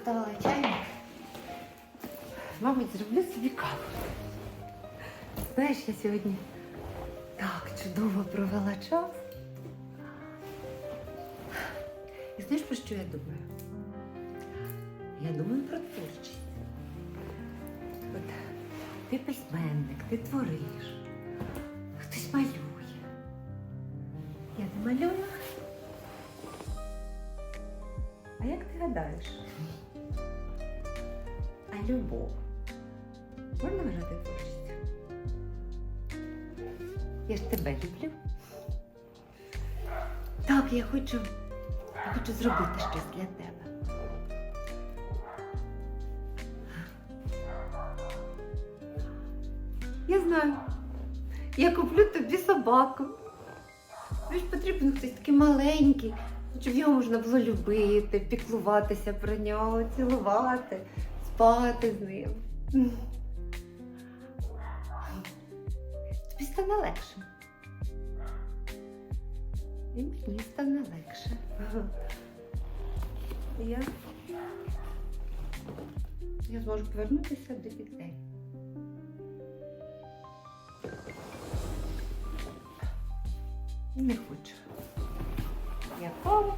поставила чайник. Мабуть, зроблю собі каву. Знаєш, я сьогодні так чудово провела час. І знаєш, про що я думаю? Я думаю про творчість. От ти письменник, ти твориш, хтось малює. Я не малюю. А як ти гадаєш? Любов можна вважати творчістю? Я ж тебе люблю. Так, я хочу, я хочу зробити щось для тебе. Я знаю. Я куплю тобі собаку. Тобі ж потрібен хтось такий маленький, щоб його можна було любити, піклуватися про нього, цілувати, спати з ним. Тобі стане легше. І мені стане легше. Я, я зможу повернутися до дітей. Не хочу. Я каву